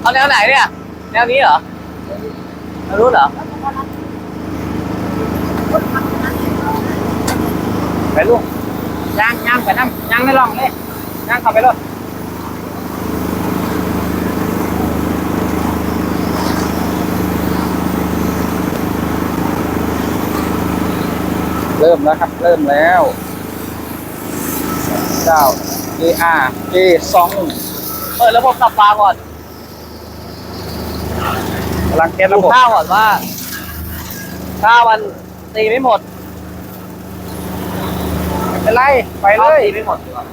เอาแนวไหนเนี่ย แนวนี้เหรอแนวรู้เหรอไปลูกย่างย่างไปนั่งย่างไม่ลองเลยย่างเข้าไปเลยเริ่มแล้วครับ เริ่มแล้วเก้า AR A สองเปิดระบบสับฟางก่อน กำลังเทสดูระบบข้าวก่อนว่าถ้ามันตีไม่หมดไม่เป็นไรไปเลข้าวย ตีไม่หมดดีกว่า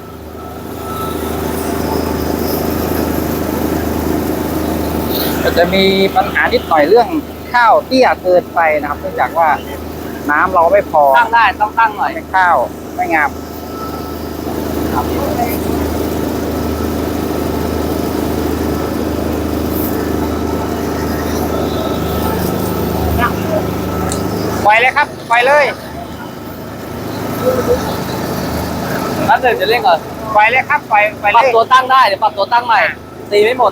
ก็จะมีปัญหานิดหน่อยเรื่องข้าวเตี้ยเกินไปนะครับเนื่องจากว่าน้ำเราไม่พอตั้งได้ต้องตั้งหน่อยให้ข้าวไม่งาม ปล่อย เลยครับปล่อยเลยนัดหนึ่งจะเล่นก่อนปล่อยเลยครับปล่อยปล่อยปรับเลยตัวตั้งได้เดี๋ยวปรับตัวตั้งใหม่ตีไม่หมด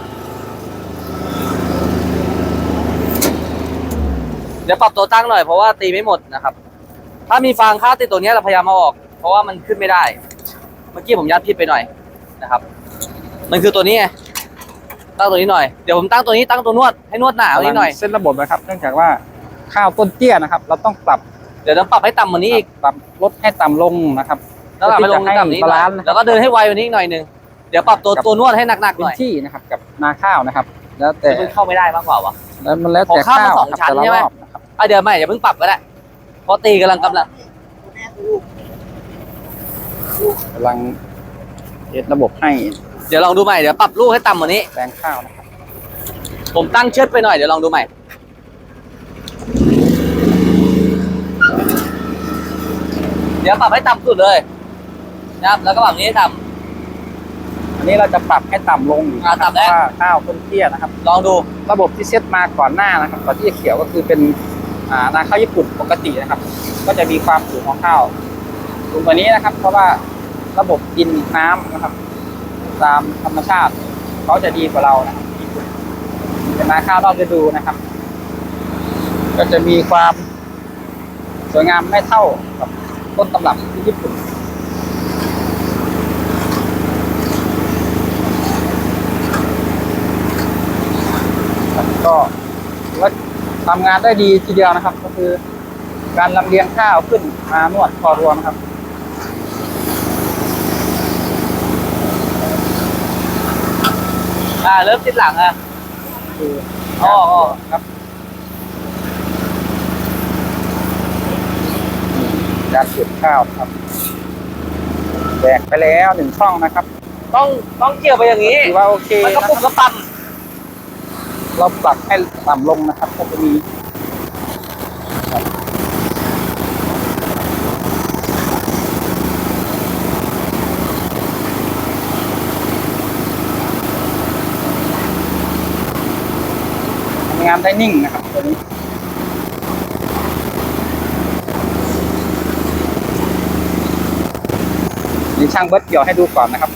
เดี๋ยวปรับตัวตั้งหน่อยเพราะว่าตีไม่หมดนะครับ ถ้ามีฟางข้าวติดตัวเนี้ยเราพยายามเอาออก เพราะว่ามันขึ้นไม่ได้ เมื่อกี้ผมยัดผิดไปหน่อยนะครับ มันคือตัวนี้ไงตั้งตัวนี้หน่อยเดี๋ยวผมตั้งตัวนี้ตั้งตัวนวดให้นวดหนาเอานี้หน่อย เส้นระบบนะครับ เนื่องจากว่า ข้าวต้นเตี้ยนะครับ เราต้องปรับเดี๋ยวต้องปรับให้ต่ำกว่านี้อีกปรับลดให้ต่ำลงนะครับแล้วปรับให้ลงเพื่อที่จะต่ำกว่านี้หบาน่อยลานซ์นะครับแล้วก็เดินให้ไวกว่านี้อีกหน่อยหนึงเดี๋ยวปรับตัวกับตัวนวดให้หนักๆหพื้น่นอยที่นะครับกับนาข้าวนะครับ แล้วแต่มันเข้าไม่ได้มากกว่าวะ แล้วมันแล้วแต่ขอข้าวข้าวมาสองครับชั้นแต่ละใช่ไหมรอบนะครับอะเดี๋ยวใหม่อย่าเพิ่งปรับก็ได้เพราะตีกำลังกำลังกำลังเทสระบบให้เดี๋ยวลองดูใหม่เดี๋ยวปรับลูกให้ต่ำกว่านี้ แปลงข้าวนะครับผมตั้งเชิดไปหน่อยเดี๋ยวลองดูใหม่ เดี๋ยวปรับให้ต่ำสุดเลยนะครับ แล้วก็ปรับนี้ให้ต่อันนี้เราจะปรับให้ต่ำลงอ่าต่ำแล้วเพราะว่าข้าวต้นเตี้ยนะครับำลองดู ระบบที่เซตมาก่อนหน้านะครับก่อนที่จะเขียวก็คือเป็นอ่านาข้าวญี่ปุ่นปกตินะครับ ก็จะมีความสูงของข้าวสูงกว่านี้นะครับ เพราะว่าระบบดินน้ำนะครับ ตามธรรมชาติเขาจะดีกว่าเรานะครับญี่ปุ่นเป็นนาข้าวนอกฤดูนะครับ ก็จะมีความสวยงามไม่เท่ากับ ต้นตำรับที่ญี่ปุ่นครับก็ว่าทำงานได้ดีทีเดียวนะครับ ก็คือ การลำเลียงข้าวขึ้นมานวดคอรวมครับอ่าเริ่มติดหลังอะคืออ๋อครับ การเก็บข้าวครับแบกไปแล้วหนึ่งช่องนะครับต้องต้องเกี่ยวไปอย่างนี้ถือว่าโอเคมันก็นะคปุ่มรับก็ปั๊มเราปรับให้ต่ำลงนะครับก็จะมีครับทำงานได้นิ่งนะครับีช่างเบิร์ดเกี่ยวให้ดูก่อนนะครับ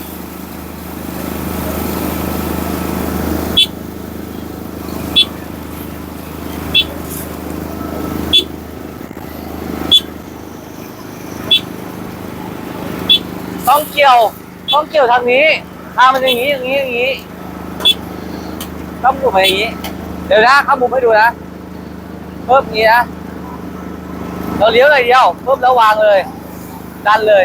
ต้องเกี่ยวต้องเกี่ยวทางนี้ทางมันอย่างนี้อย่างนี้อย่างนี้ต้องหมุนไปอย่างนี้ เดี๋ยวนะข้ามุมให้ดูนะเพิ่มนี้นะเราเลี้ยวเลยเดียวเพิ่มแล้ววางเลย ดันเลย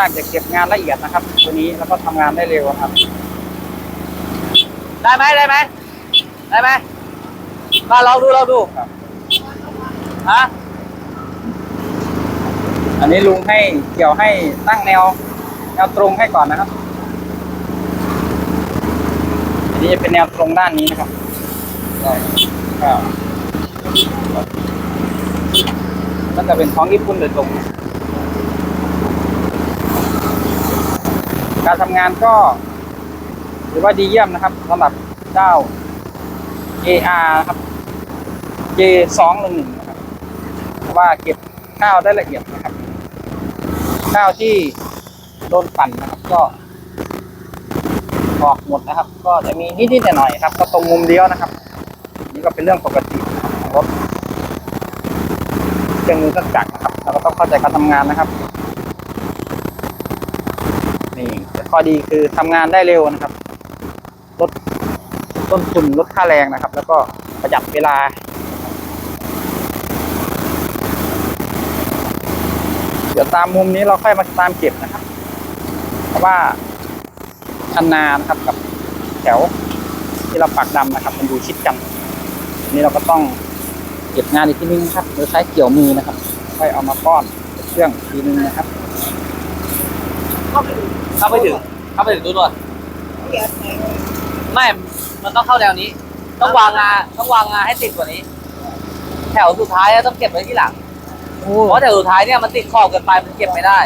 ข้างจะเก็บงานละเอียดนะครับ ตัวนี้แล้วก็ทำงานได้เร็วครับ ได้ไหมได้ไหมได้ไหมมาลองดูลองดูครับฮะอันนี้ลุงให้เกี่ยวให้ตั้งแนวแนวตรงให้ก่อนนะครับ อันนี้จะเป็นแนวตรงด้านนี้นะครับก็ก็จะเป็นของญี่ปุ่นโดยตรง การทำงานก็ถือว่าดีเยี่ยมนะครับสำหรับเจ้า AR นะครับ J211 นะครับเพราะว่าเก็บข้าวได้ละเอียดนะครับ ข้าวที่โดนปั่นนะครับก็ออกหมดนะครับ ก็จะมีนิดๆหน่อยๆครับ ก็ตรงมุมเดียวนะครับ นี่ก็เป็นเรื่องปกติของรถเครื่องมือเครื่องจักรนะครับเราก็ต้องเข้าใจการทำงานนะครับ นี่แต่ข้อดีคือทำงานได้เร็วนะครับลดต้นทุนลดค่าแรงนะครับ แล้วก็ประหยัดเวลาเดี๋ยวตามมุมนี้เราค่อยมาตามเก็บนะครับ เพราะว่าคันนานะครับกับแถวที่เราปักดำนะครับ มันอยู่ชิดกันนี้เราก็ต้องเก็บงานอีกทีนึงครับโดยใช้เกี่ยวมือนะครับ ค่อยเอามาป้อนเครื่องทีนึงนะครับ เข้าไปถึงเข้าไปถึงเข้าไปถึงตู้นวดไม่มันต้องเข้าแนวนี้ ต้องวางงาต้องวางงาให้ติดกว่านี้ แถวสุดท้ายต้องเก็บไว้ที่หลังเพราะแถวสุดท้ายเนี่ยมันติดขอบเกินไปมันเก็บไม่ได้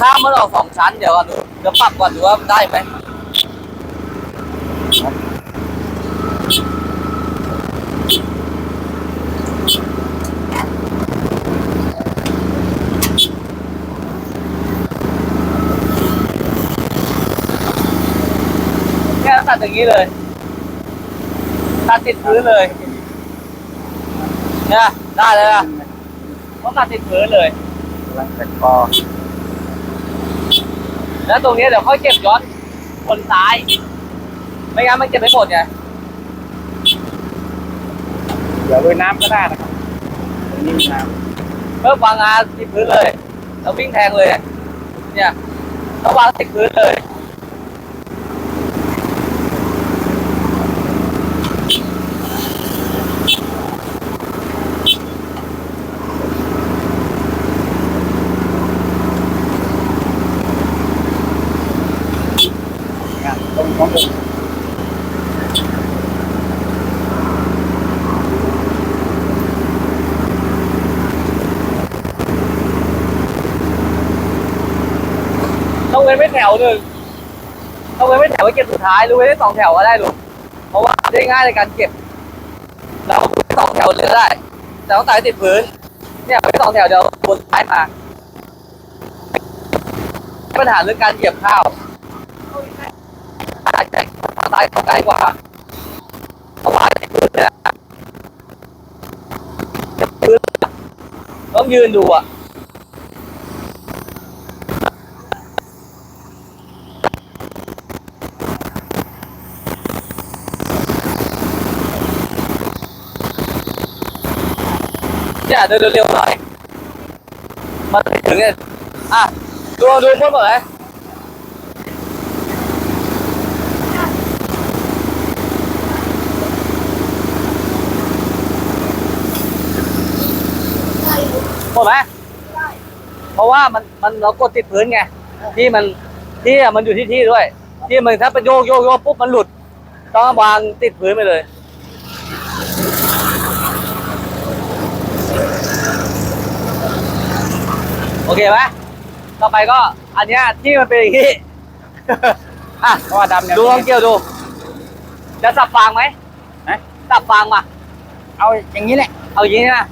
ข้ามมันออกสองชั้นเดี๋ยวก่อนดูเดี๋ยวปรับก่อนดูว่าได้ไหม ตัดอย่างนี้เลยตัดติดพื้นเลยเนี่ยได้เลยอะต้องตัดติดพื้นเลยกำลังแต่กอแล้วตรงนี้เดี๋ยวค่อยเก็บย้อนคนซ้าย ไม่งั้นมันเก็บไม่หมดไงเดี๋ยวลุยน้ำก็ได้นะครับตรงนี้มีน้เพิ่มวางงานติดพื้นเลย แล้ววิ่งแทงเลย เนี่ยต้องวางติดพื้นเลยำงานตรงของผม ต้องเวหนึ่งต้องเว้นไว้แถวไว้เก็บสุดท้ายหรือเว้นไว้สองแถวก็ได้ลูกเพราะว่าได้ง่ายในการเก็บ เราสองแถวเลือได้ แต่ต้องตัดให้ติดพื้น เนี่ยเว้สองแถวเดี๋ยวบนท้ายมาปัญหาเรื่องการเหยียบข้าวอาจจะตายเข้าใกล้กว่าเพราะว่าติดพื้นเนี่ยพื้นต้องยืนดูอะ เนี่ยเดินเร็วๆหน่อยมันไม่ถึงเนี่ยอะดูดูพวกเหมือนไงหมดไหมเพราะว่ามันมันเรากดติดพื้นไงที่มันที่อะมันอยู่ที่ที่ด้วย ที่มันถ้าเป็นโยกโยกโยกปุ๊บมันหลุด ต้องวางติดพื้นไปเลย โอเคไหมต่อไปก็อันเนี้ยที่มันเป็นอย่างนี้ อะเพราะว่าดำเนี่ยดูลองเกี่ยวดู จะสับฟางไหมนะสับฟางมา เอาอย่างนี้แหละเอาอย่างนี้นะ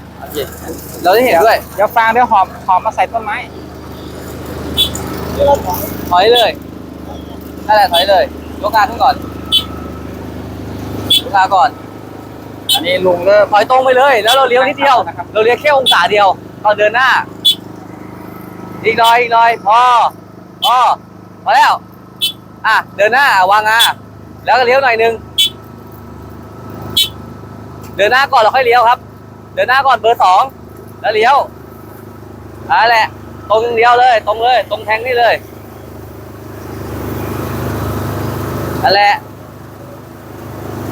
เราได้เห็นด้วยเดี๋ยวฟางเดี๋ยวหอมหอมมาใส่ต้นไม้ถอยเลยนั่นแหละถอยเลยยกงานขึ้นก่อนยกงานก่อน อันนี้ลุงเริ่มถอยตรงไปเลย แล้วเราเลี้ยวนิดเดียวนะครับเราเลี้ยวแค่องศาเดียวตอนเดินหน้า อีกหน่อยอีกหน่อยพอพอพอแล้ว อะ เดินหน้าวางงาแล้วก็เลี้ยวหน่อยนึง เดินหน้าก่อนเราค่อยเลี้ยวครับ เดินหน้าก่อนเบอร์สองแล้วเลี้ยวนั่นแหละ ตรงเดียวเลย ตรงเลย ตรงแทงนี่เลยนั่นแหละ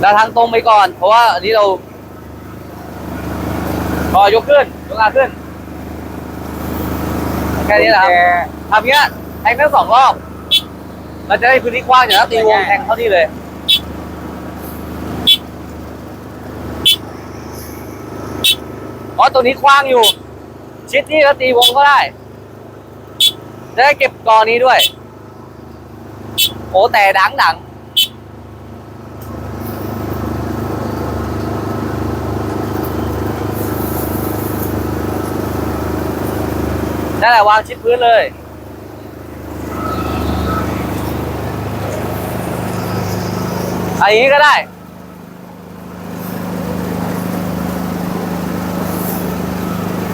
เราทางตรงไปก่อน เพราะว่าอันนี้เราพอยกขึ้นยกขาขึ้น แค่นี้แหละครับทำเงี้ยแทงทั้งสองรอบเราจะได้พื้นที่กว้างอย่างนั้นตีวงแทงเข้าที่เลยเพราะตัวนี้กว้างอยู่ ชิดนี่แล้วตีวงก็ได้จะได้เก็บกอนี้ด้วย โอ้แต่ดังดัง นั่นแหละวางชิดพื้นเลย อันนี้ก็ได้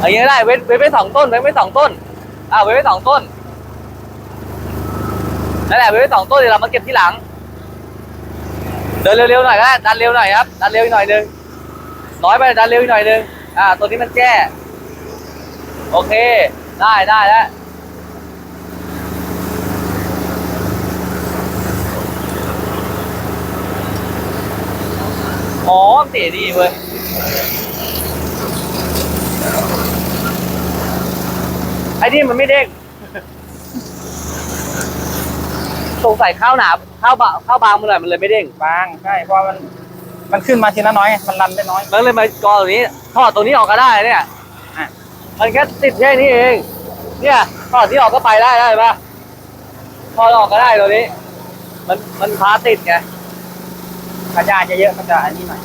อันนี้ก็ได้ เว้นเว้นไปสองต้น เว้นไปสองต้น อ่าเว้นไปสองต้น นั่นแหละ เว้นไปสองต้นเดี๋ยวเรามาเก็บที่หลัง เดินเร็วๆหน่อยก็ได้ดันเร็วหน่อยครับ ดันเร็วอีกหน่อยนึง น้อยไปดันเร็วอีกหน่อยนึง อ่า ตัวนี้มันแก้ โอเค ได้ได้แล้วอ๋อเตะดีเว้ยไอ้นี่มันไม่เด้งสงสัยข้าวหนาข้าวบะข้าวบางมันหน่อยมันเลยไม่เด้งบางใช่เพราะมันมันขึ้นมาทีละน้อยไงมันรันได้น้อยมันเลยมากอตรงนี้ถอดตรงนี้ออกก็ได้เนี่ยอะ มันแค่ติดแค่นี้เอง เนี่ยถอดที่ออกก็ไปได้ได้ปะถอดออกก็ได้ตัวนี้ มันมันพาติดไงขยายเยอะก็จะอันนี้หน่อย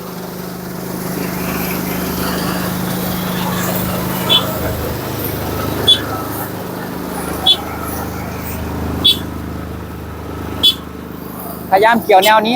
พยายามเกี่ยวแนวนี้